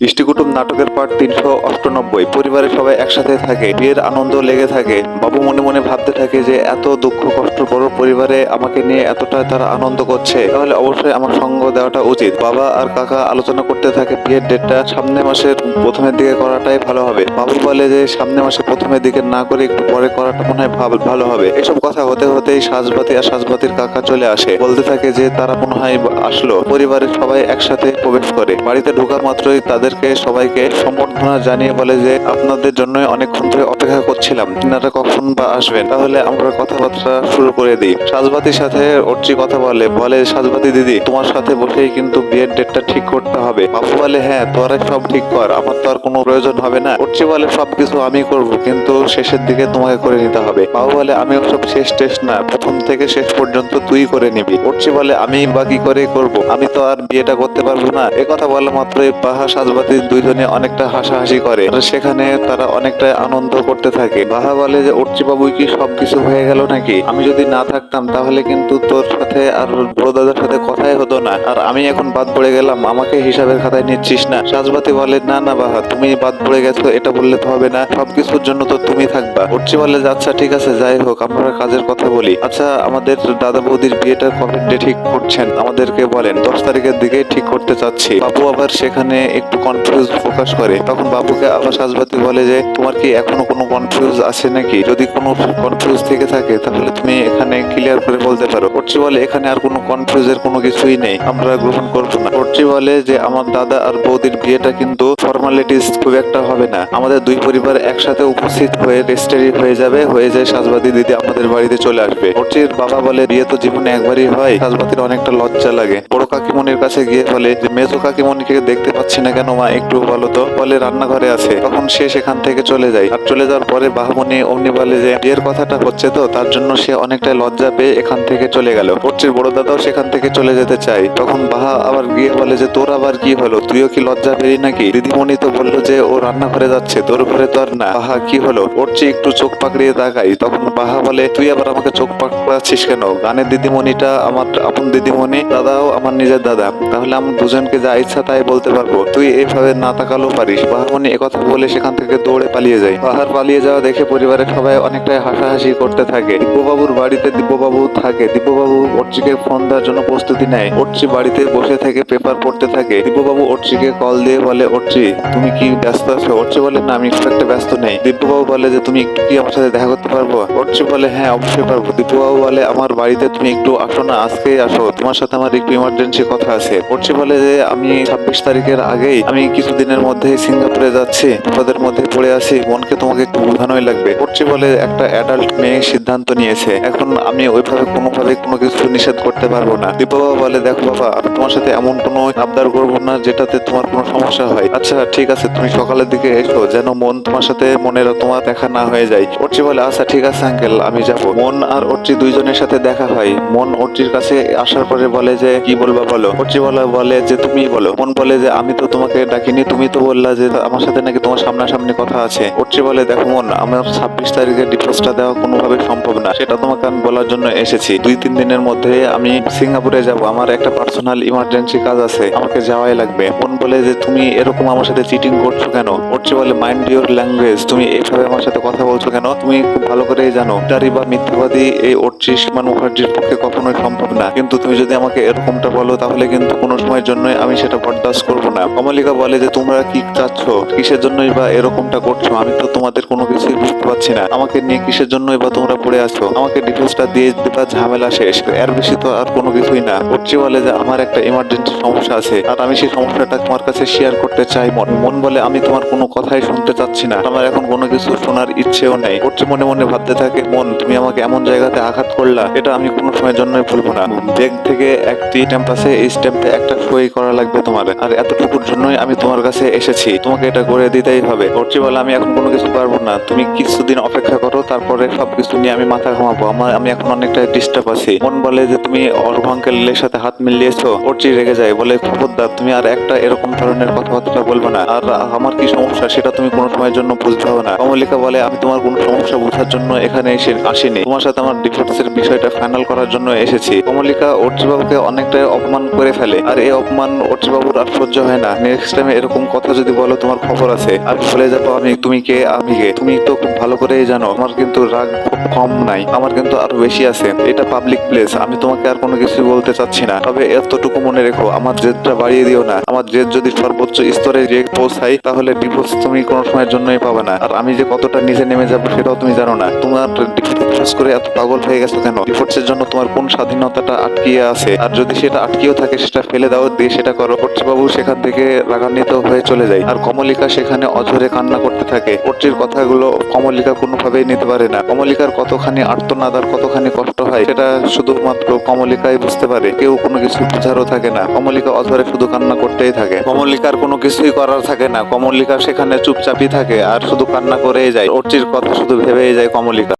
ইষ্টিকুটুম নাটকের পার্ট তিনশো অষ্টানব্বই। পরিবারের সবাই একসাথে থাকে, বিয়ের আনন্দ লেগে থাকে। বাবু মনে মনে ভাবতে থাকে যে, এত দুঃখ কষ্ট বড় পরিবারে আমাকে নিয়ে এতটা তারা আনন্দ করছে। তাহলে অবশ্যই আমার সঙ্গ দেওয়াটা উচিত। বাবা আর কাকা আলোচনা করতে থাকে বিয়ের ডেটটা, সামনে মাসের প্রথমের দিকে করাটাই ভালো হবে। বাবু বলে যে, সামনে মাসে প্রথমের দিকে না করে একটু পরে করাটা মনে হয় ভালো হবে। এসব কথা হতে হতেই সাজবাতি আর সাজবাতির কাকা চলে আসে। বলতে থাকে যে, তারা মনে হয় আসলো। পরিবারের সবাই একসাথে প্রবেশ করে। বাড়িতে ঢোকা মাত্রই তাদেরকে সবাইকে সম্বর্ধনা জানিয়ে বলে যে আপনাদের জন্য অনেকক্ষণ ধরে অপেক্ষা করছিলাম। আপনারা কখন বা আসবেন? তাহলে আমরা কথাবার্তা শুরু করে দিই। সাজবাতির সাথে অর্চি কথা বলে বলে, সাজবাতি দিদি, তোমার সাথে বসেই কিন্তু বিয়ের ডেটটা ঠিক করতে হবে। বাবু বলে হ্যাঁ তোরা সব ঠিক কর, আমার তো আর কোনো প্রয়োজন হবে না। অর্চি বলে সবকিছু আমি করব, কিন্তু শেষের দিকে তোমাকে করে নিতে হবে। বাবু বলে আমি ওসব শেষ টেস্ট না, প্রথম থেকে শেষ পর্যন্ত তুই করে নিবি। অর্চি বলে, আমি বাকি করে করব। আমি তো আর বিয়েটা করতে পারব না। এ কথা বলা মাত্রই বাহা সাজবাতি দুইজনে অনেকটা হাসাহাসি করে। সেখানে তারা অনেকটা আনন্দ করতে থাকে। বাহা বলে যে অর্চি বাবু কি সবকিছু হয়ে গেল নাকি? আমি যদি না থাকতাম তাহলে কিন্তু তোর সাথে আর বড় দাদার সাথে কথাই হতো না। আর আমি এখন বাদ পড়ে গেলাম আমাকে হিসাবের খাতায় নিচ্ছিস না। সাজবাতি বলে না না বাহা তুমি বাদ পড়ে গেছো এটা বললে তো হবে না। সবকিছুর জন্য তো তুমি থাকবা। অর্চি বলে যে, আচ্ছা ঠিক আছে যাই হোক আমরা কাজের কথা বলি। আচ্ছা আমাদের দাদা বৌদির বিয়েটা কবে ঠিক করছেন? আমাদেরকে বলেন দশ তারিখের দিকে ঠিক করতে চাচ্ছি। বাবু আবার সেখানে একটু কনফিউজ প্রকাশ করে, তখন বাবুকে আবার সাজবাতি বলে যে, তোমার কি এখনও কোনো কনফিউজ আছে নাকি? যদি কোনো কনফিউজ থেকে থাকে, তাহলে তুমি এখানে ক্লিয়ার করে বলতে পারো। অর্চি বলে, এখানে আর কোনো কনফিউজের কোনো কিছুই নেই। আমরা গ্রহণ করব না। অর্চি বলে যে, আমার দাদা আর বৌদির বিয়েটা কিন্তু ফর্মালিটিস খুব একটা হবে না। আমাদের দুই পরিবার একসাথে উপস্থিত হয়ে রেজিস্ট্রি হয়ে যাবে, হয়ে যায় সাজবাতি দিদি আমাদের বাড়িতে চলে আসবে। অর্চির বাবা বলে, বিয়ে তো জীবনে একবারই হয়। সাজবাতির অনেকটা লজ্জা লাগে। বড় কাকিমনির কাছে গিয়ে বলে যে, মেজো কাকিমনিকে দেখতে পাচ্ছি না কেন? মা একটু বলো তো? বলে, রান্নাঘরে আছে। তখন সে সেখান থেকে চলে যায়। আর চলে যাওয়ার পরে বাহামণি অমনি বলে যে, বিয়ের কথাটা হচ্ছে তো? তার জন্য সে অনেকটা লজ্জা পেয়ে এখান থেকে চলে গেল। অর্চির বড় দাদাও সেখান থেকে চলে যেতে চায়। তখন বাহা আবার গিয়ে বলে যে, তোর আবার কি হলো? তুইও কি লজ্জা পেরি নাকি? দিদিমণি তো বলল যে, ও রান্নাঘরে যাচ্ছে। তোর ঘরে তো আর না। বাহা, কি হলো? অর্চি একটু চোখ পাকড়িয়ে তাকাই তখন বাহা বলে, তুই আবার আমাকে চোখ পাকড়াচ্ছিস কেন? গানের দিদিমণিটা আমার আপন দিদিমণি, দাদাও আমার নিজের দাদা। তাহলে আমি দুজনকে যা ইচ্ছা তাই বলতে পারব। তুই এইভাবে না তাকালেও পারিস। বাহামণি একথা বলে সেখান থেকে দৌড়ে পালিয়ে যায়। বাহার পালিয়ে যাওয়া দেখে পরিবারের সবাই অনেকটাই হাসাহাসি করতে থাকে। দিব্যবাবুর বাড়িতে দিব্যবাবু থাকে। দিব্যবাবু অর্চিকে ফোন দেওয়ার জন্য প্রস্তুতি নেয়। অর্চি বাড়িতে বসে থেকে পেপার পড়তে থাকে। দিব্যবাবু অর্চিকে কল দিয়ে বলে, অর্চি, তুমি কি ব্যস্ত আছো? অর্চি বলে, না, আমি খুব একটা ব্যস্ত নেই। দিব্যবাবু বলে যে, তুমি একটু কি আমার সাথে দেখা করতে পারব? অর্চি বলে হ্যাঁ অবশ্যই পারব। দিব্যবাবু বলে, আমার বাড়িতে তুমি একটু আসো না আজকেই আসো। তোমার সাথে আমার একটু ইমার্জেন্সি কথা আছে। অর্চি বলে যে, আমি ছাব্বিশ তারিখের আগেই, আমি কিছুদিনের মধ্যে সিঙ্গাপুরে যাচ্ছি বিপদের মধ্যে পড়ে আছি, মনকে তোমাকে একটু বোঝানোই লাগবে। অর্চি বলে একটা অ্যাডাল্ট মেয়ে সিদ্ধান্ত নিয়েছে। এখন আমি ওইভাবে কোনোভাবে কোনো কিছু নিষেধ করতে পারব না। দীপা বলে, দেখো বাবা, আমি তোমার সাথে এমন কোনো আবদার করব না, যেটাতে তোমার কোনো সমস্যা হয়। আচ্ছা ঠিক আছে, তুমি সকালের দিকে এসো, যেন মন তোমার সাথে মনের তোমার দেখা না হয়ে যায়। অর্চি বলে আচ্ছা ঠিক আছে আঙ্কেল আমি যাব। মন আর অর্চি দুইজনের সাথে দেখা হয়। মন অর্চির কাছে আসার পরে বলে যে, কি বলবা বলো? অর্চি বলে বলে যে, তুমি বলো। মন বলে যে, আমি তো তোমাকে ডাকিনি, তুমি তো বললা যে, আমার সাথে নাকি তোমার সামনাসামনি কথা আছে। অর্চি বলে, দেখো মন, আমার ছাব্বিশ তারিখে ডিভোর্সটা দেওয়া কোনোভাবে সম্ভব না। সেটা তোমাকে আমি বলার জন্য এসেছি। দুই, তিন দিনের মধ্যে আমি সিঙ্গাপুরে যাব। আমার একটা পার্সোনাল ইমার্জেন্সি কাজ আছে। আমাকে যাওয়াই লাগবে। মন বলে যে, তুমি এরকম আমার সাথে চিটিং করছ কেন? অর্চি বলে মাইন্ড ইউর ল্যাঙ্গুয়েজ তুমি এইভাবে আমার সাথে কথা বলছো কেন? তুমি খুব ভালো করেই জানো। ডারি বা মিথ্যাবাদী, এই অর্চি সীমান মুখার্জির পক্ষে কখনোই সম্ভব না। কিন্তু তুমি যদি আমাকে এরকমটা বলো, তাহলে কিন্তু কোনো সময়ের জন্যই আমি সেটা বরদাস্ত করব না। কমলিকা বলে যে, তোমরা কি চাচ্ছ? কিসের জন্যই বা এরকমটা করছ? আমি তো তোমাদের কোনো কিছুই বুঝতে পারছি না। আমাকে নিয়ে কিসের জন্যই বা তোমরা পড়ে আছো? আমাকে ডিভোর্সটা দিয়ে দেবা, ঝামেলা শেষ। এর বেশি তো আর কোনো কিছুই না। অর্চি বলে যে, আমার একটা ইমার্জেন্সি সমস্যা আছে। আর আমি সেই সমস্যাটা তোমার কাছে শেয়ার করতে চাই, মন। মন বলে, আমি তোমার কোনো কথাই শুনতে চাচ্ছি না। আমার এখন কোনো কিছু শোনার ইচ্ছেও নেই। অর্চি মনে মনে ভাবতে থাকে, মন, তুমি আমাকে এমন জায়গাতে আঘাত করলা, এটা আমি কোনো সময়ের জন্যই ভুলবো না। ব্যাগ থেকে একটি স্ট্যাম্প আছে, এই স্ট্যাম্পে একটা সই করা লাগবে তোমার আর এতটুকুর জন্যই আমি তোমার কাছে এসেছি। তোমাকে এটা করে দিতেই হবে। অর্চি বলে আমি এখন কোনো কিছু পারব না। তুমি কিছুদিন অপেক্ষা করো, তারপরে সবকিছু নিয়ে আমি মাথা ঘামাবো। আমার আমি এখন অনেকটা ডিস্টার্ব আছি। মন বলে যে তুমি অর্ঘ আঙ্কেলের সাথে হাত মিলিয়েছো অর্চি রেগে যায়। বলে, খবরদার, তুমি আর একটা এরকম ধরনের কথাবার্তা বলবে না। আর আমার কি সমস্যা, সেটা তুমি কোনো সময়ের জন্য বুঝতে হবে না। কমলিকা বলে, আমি তোমার কোনো সমস্যা বোঝার জন্য এখানে এসে আসিনি। তোমার সাথে আমার ডিভোর্সের বিষয়টা ফাইনাল করার জন্য এসেছি। কমলিকা অর্চিবাবুকে অনেকটাই অপমান করে ফেলে। আর এই অপমান অর্চিবাবুর আর সহ্য হয় না। নেক্সট টাইমে এরকম কথা যদি বলো, তোমার খবর আছে। আমি বলে যাব আমি, তুমি কে, আমি কে? তুমি তো খুব ভালো করেই জানো, আমার কিন্তু রাগ খুব কম নাই। আমার কিন্তু আরও বেশি আছে। এটা পাবলিক প্লেস আমি তোমাকে আর কোনো কিছু বলতে চাচ্ছি না। তবে এতটুকু মনে রেখো, আমার জেদটা বাড়িয়ে দিও না। আমার জেদ যদি সর্বোচ্চ স্তরে যে পৌঁছাই তাহলে ডিভোর্স তুমি কোনো সময়ের জন্যই পাবে না। আর আমি যে কতটা নিচে নেমে যাব, সেটাও তুমি জানো না। তোমার ডিভোর্স করে এত পাগল হয়ে গেছো কেন? ডিভোর্সের জন্য তোমার কোন স্বাধীনতাটা আটকিয়ে আছে? আর যদি সেটা আটকিয়েও থাকে, সেটা ফেলে দাও, দিয়ে সেটা করো। বাবু সেখান থেকে রাগান্বিত হয়ে চলে যায়। আর কমলিকা সেখানে অঝরে কান্না করতে থাকে। পট্টির কথাগুলো কমলিকা কোনোভাবেই নিতে পারে না। কমলিকার কতখানি আর্তনাদ আর কতখানি কষ্ট হয়, সেটা শুধুমাত্র কমলিকাই বুঝতে পারে। কেউ কোনো কিছু বুঝারও থাকে না। কমলিকা অঝরে শুধু কান্না করতেই থাকে। কমলিকার কোনো কিছুই করার থাকে না। কমলিকা সেখানে চুপচাপই থাকে আর শুধু কান্না করেই যায়। অর্চির কথা শুধু ভেবেই যায় কমলিকা।